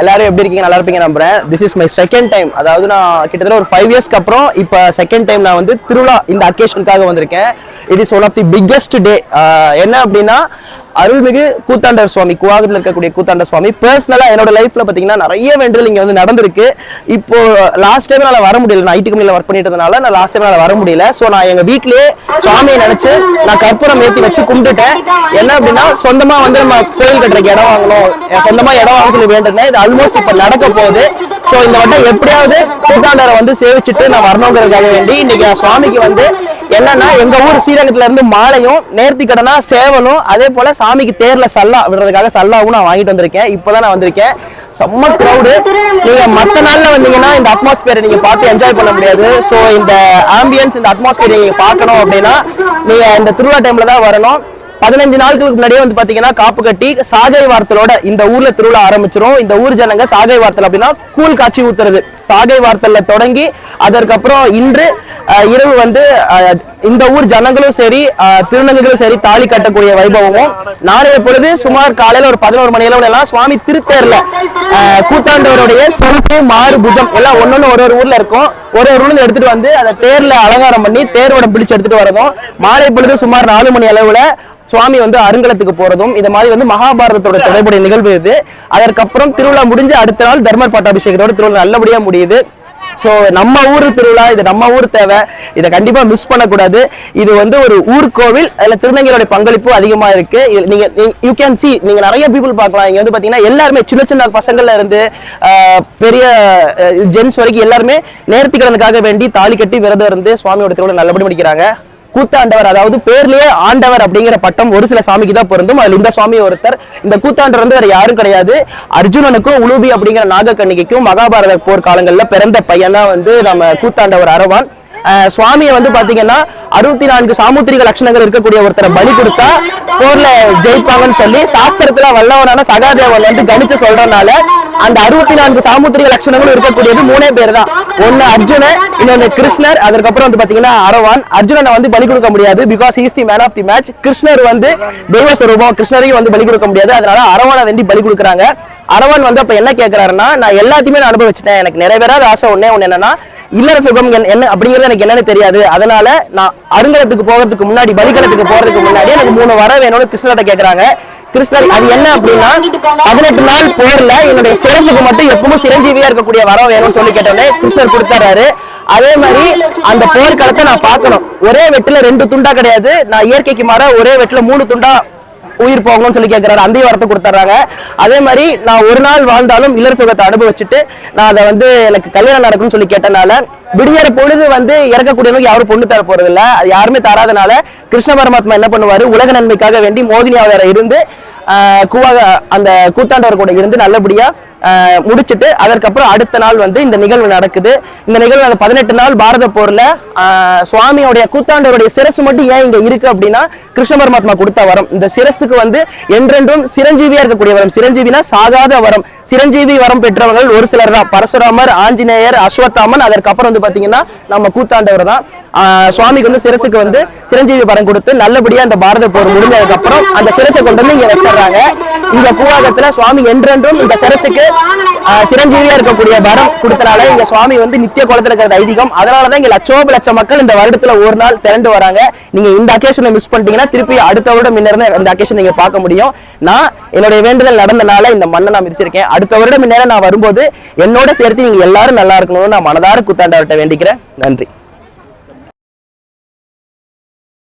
எல்லாரும் எப்படி இருக்கீங்க? நல்லா இருப்பீங்க நம்புறேன். This is my second time அதாவது நான் கிட்டத்தட்ட ஒரு ஃபைவ் இயர்ஸ்க்கு அப்புறம் இப்போ செகண்ட் டைம் நான் வந்து திருவிழா இந்த அக்கேஷனுக்காக வந்திருக்கேன். It is one of the biggest day என்ன அப்படின்னா அருள்மிகு கூத்தாண்டர் சுவாமி குவாகத்தில் இருக்கக்கூடிய கூத்தாண்டர் சுவாமி. பர்சனலாக என்னோட லைஃப்பில் பார்த்தீங்கன்னா நிறைய வேண்டுதல் இங்கே வந்து நடந்திருக்கு. இப்போ லாஸ்ட் டைம் நான் வர முடியல. நான் ஐடி கம்பெனியில் ஒர்க் பண்ணிட்டதுனால நான் லாஸ்ட் டைம் நான் வர முடியல. ஸோ நான் எங்கள் வீட்டிலேயே சுவாமியை நினச்சி நான் கற்பூரம் ஏற்றி வச்சு கும்பிட்டுட்டேன். என்ன அப்படின்னா சொந்தமாக வந்து நம்ம கோயில் கட்டுறதுக்கு இடம் வாங்கணும். என் இடம் வாங்க சொல்லி வேண்டியிருந்தேன். இது ஆல்மோஸ்ட் இப்போ நடக்க போகுது. ஸோ இந்த வட்டம் எப்படியாவது கூட்டாண்டரை வந்து சேவிச்சுட்டு நான் வரணுங்கிறதுக்காக வேண்டி இன்னைக்கு நான் சுவாமிக்கு வந்து என்னன்னா எங்க ஊர் ஸ்ரீரங்கத்துல இருந்து மாலையும் நேர்த்தி கடனா சேவலும் அதே போல சாமிக்கு தேர்ல சல்லா விடுறதுக்காக சல்லாவும் நான் வாங்கிட்டு வந்திருக்கேன். இப்பதான் நான் வந்திருக்கேன். செம்ம க்ரௌடு நீங்க மத்த நாள்ல வந்தீங்கன்னா இந்த அட்மாஸ்பியரை நீங்க பார்த்து என்ஜாய் பண்ண முடியாது. ஸோ இந்த ஆம்பியன்ஸ் இந்த அட்மாஸ்பியர் நீங்க பார்க்கணும் அப்படின்னா நீங்க இந்த திருவிழா டைம்ல தான் வரணும். பதினஞ்சு நாட்களுக்கு முன்னாடியே வந்து பாத்தீங்கன்னா காப்பு கட்டி சாகை வார்த்தலோட இந்த ஊர்ல திருவிழா ஆரம்பிச்சிரும். இந்த ஊர் ஜனங்க சாகை வார்த்தல் அப்படின்னா கூழ் காட்சி ஊத்துறது. சாகை வார்த்தல்ல தொடங்கி அதற்கப்புறம் இன்று இரவு வந்து இந்த ஊர் ஜனங்களும் சரி திருநங்கைகளும் சரி தாலி கட்டக்கூடிய வைபவமும் நாளைய பொழுது சுமார் காலையில ஒரு பதினோரு மணி அளவுல எல்லாம் சுவாமி திருத்தேர்ல கூத்தாண்டவருடைய செருப்பு மாறு புஜம் எல்லாம் ஒன்னொன்னு ஒரு ஒரு ஊர்ல இருக்கும். ஒரு ஒரு ஊர்ல எடுத்துட்டு வந்து அதை தேர்ல அலங்காரம் பண்ணி தேரோட பிடிச்சு எடுத்துட்டு வரதும் மாலை பொழுது சுமார் நாலு மணி அளவுல சுவாமி வந்து அருங்கலத்துக்கு போறதும் இந்த மாதிரி வந்து மகாபாரதத்தோட தொடர்புடைய நிகழ்வு இது. அதற்கப்புறம் திருவிழா முடிஞ்சு அடுத்த நாள் தர்மர் பட்டாபிஷேகத்தோட திருவிழா நல்லபடியா முடியுது. ஸோ நம்ம ஊர் திருவிழா இது நம்ம ஊர் தேவை. இதை கண்டிப்பா மிஸ் பண்ணக்கூடாது. இது வந்து ஒரு ஊர் கோவில் அதுல திருநங்கையோட பங்களிப்பு அதிகமா இருக்கு. இது நீங்க யூ கேன் see நீங்க நிறைய பீப்புள் பார்க்கலாம். இங்க வந்து பாத்தீங்கன்னா எல்லாருமே சின்ன சின்ன பசங்கள்ல இருந்து பெரிய ஜென்ஸ் வரைக்கும் எல்லாருமே நேர்த்திக்கடனுக்காக வேண்டி தாலி கட்டி விரதம் இருந்து சுவாமியோட திருவிழா நல்லபடி முடிக்கிறாங்க. கூத்தாண்டவர் அதாவது பேர்லயே ஆண்டவர் அப்படிங்கிற பட்டம் ஒரு சில சாமிக்கு தான் பொருந்தும். அதுல இந்த சுவாமி ஒருத்தர் இந்த கூத்தாண்டவர் வந்து வேற யாரும் கிடையாது. அர்ஜுனனுக்கும் உலூபி அப்படிங்கிற நாகக்கண்ணிகைக்கும் மகாபாரத போர் காலங்கள்ல பிறந்த பையன் தான் வந்து நம்ம கூத்தாண்டவர் அரவான். சுவாமியை வந்து பாத்தீங்கன்னா அறுபத்தி நான்கு சாமுத்திரிக லட்சணங்கள் இருக்கக்கூடிய ஒருத்தரை பலி கொடுத்தா போர்ல ஜெயிப்பாங்கன்னு சொல்லி சாஸ்திரத்துல வல்லவனான சகாதேவன் வந்து கணிச்சு சொல்றதுனால அந்த அறுபத்தி நான்கு சாமுத்திரிக லட்சணங்களும் இருக்கக்கூடியது மூணே பேர் தான் ஒன்னு அர்ஜுனன் இன்னொன்னு கிருஷ்ணர். அதுக்கப்புறம் வந்து பாத்தீங்கன்னா அரவான். அர்ஜுனனை வந்து பலி கொடுக்க முடியாது because he's the man of the match Krishnar வந்து தெய்வ கிருஷ்ணரையும் வந்து பலி கொடுக்க முடியாது. அதனால அரவனை வேண்டி பலி கொடுக்குறாங்க. அரவான் வந்து அப்ப என்ன கேட்கிறாருன்னா நான் எல்லாத்தையுமே நான் அனுபவிச்சிட்டேன். எனக்கு நிறைவேறாத ஆசை ஒன்னே ஒண்ணு என்னன்னா இல்லற சுகம் என்ன- என்ன அப்படிங்கிறது எனக்கு என்னன்னு தெரியாது. அதனால நான் அருங்கலத்துக்கு போகிறதுக்கு முன்னாடி பலிகலத்துக்கு போறதுக்கு முன்னாடி எனக்கு மூணு வர வேணும்னு கிருஷ்ணர்கிட்ட கேக்குறாங்க. கிருஷ்ணர் அது என்ன அப்படின்னா பதினெட்டு நாள் போர்ல என்னுடைய சிரசுக்கு மட்டும் எப்பவும் சிரஞ்சீவியா இருக்கக்கூடிய வரம் வேணும்னு சொல்லி கேட்டோன்னே கிருஷ்ணர் கொடுத்தாரு அதே மாதிரி அந்த போர்க்களத்தை நான் பார்க்கணும். ஒரே வெட்டுல ரெண்டு துண்டா கிடையாது. நான் இயற்கைக்கு மாற ஒரே வெட்டுல மூணு துண்டா உயிர் போகணும்னு சொல்லி கேட்கிறாரு அந்த வரத்தை கொடுத்துட்றாங்க. அதே மாதிரி நான் ஒரு நாள் வாழ்ந்தாலும் இளர் சுகத்தை அனுபவிச்சுட்டு நான் அதை வந்து எனக்கு கல்யாணம் நடக்கும்னு சொல்லி கேட்டனால விடியற பொழுது வந்து இறக்கக்கூடியவங்க யாரும் பொண்ணு தர போறது இல்ல அது யாருமே தராதனால கிருஷ்ண பரமாத்மா என்ன பண்ணுவாரு? உலக நன்மைக்காக வேண்டி மோகினி அவதாரம் இருந்து கூவாக அந்த கூத்தாண்டவர் கூட இருந்து நல்லபடியா முடிச்சிட்டு அதற்கப்புறம் அடுத்த நாள் வந்து இந்த நிகழ்வு நடக்குது. இந்த நிகழ்வு அந்த பதினெட்டு நாள் பாரத போரில் சுவாமியோடைய கூத்தாண்டவருடைய சிரசு மட்டும் ஏன் இங்கே இருக்கு அப்படின்னா கிருஷ்ண பரமாத்மா கொடுத்த வரம். இந்த சிரசுக்கு வந்து என்றென்றும் சிரஞ்சீவியா இருக்கக்கூடிய வரம். சிரஞ்சீவினா சாகாத வரம். சிரஞ்சீவி வரம் பெற்றவர்கள் ஒரு சிலர் தான். பரசுராமர் ஆஞ்சநேயர் அஸ்வத்தாமன் அதற்கப்புறம் வந்து பார்த்தீங்கன்னா நம்ம கூத்தாண்டவர் தான். சுவாமிக்கு வந்து சிரசுக்கு வந்து சிரஞ்சீவி படம் கொடுத்து நல்லபடியா அந்த பாரத போர் முடிஞ்சதுக்கு அப்புறம் அந்த சிரசை கொண்டு வந்து இங்க வச்சிடுறாங்க. இங்க பூவாகத்துல சுவாமி என்றென்றும் இந்த சிரசுக்கு சிரஞ்சீவியா இருக்கக்கூடிய வரம் கொடுத்தனால இங்க சுவாமி வந்து நித்திய குளத்துல இருக்கிறது ஐதீகம். அதனாலதான் இங்க லட்சோப லட்சம் மக்கள் இந்த வருடத்துல ஒரு நாள் திரண்டு வராங்க. நீங்க இந்த அக்கேஷனை மிஸ் பண்ணிட்டீங்கன்னா திருப்பி அடுத்த வருடம் முன்னிருந்து இந்த அக்கேஷன் நீங்க பார்க்க முடியும். நான் என்னுடைய வேண்டுதல் நடந்தனால இந்த மண்ணை நான் மிதிச்சிருக்கேன். அடுத்த வருடம் முன்னேற நான் வரும்போது என்னோட சேர்த்து நீங்க எல்லாரும் நல்லா இருக்கணும்னு நான் மனதார கூத்தாண்டவர்கிட்ட வேண்டிக்கிறேன். நன்றி.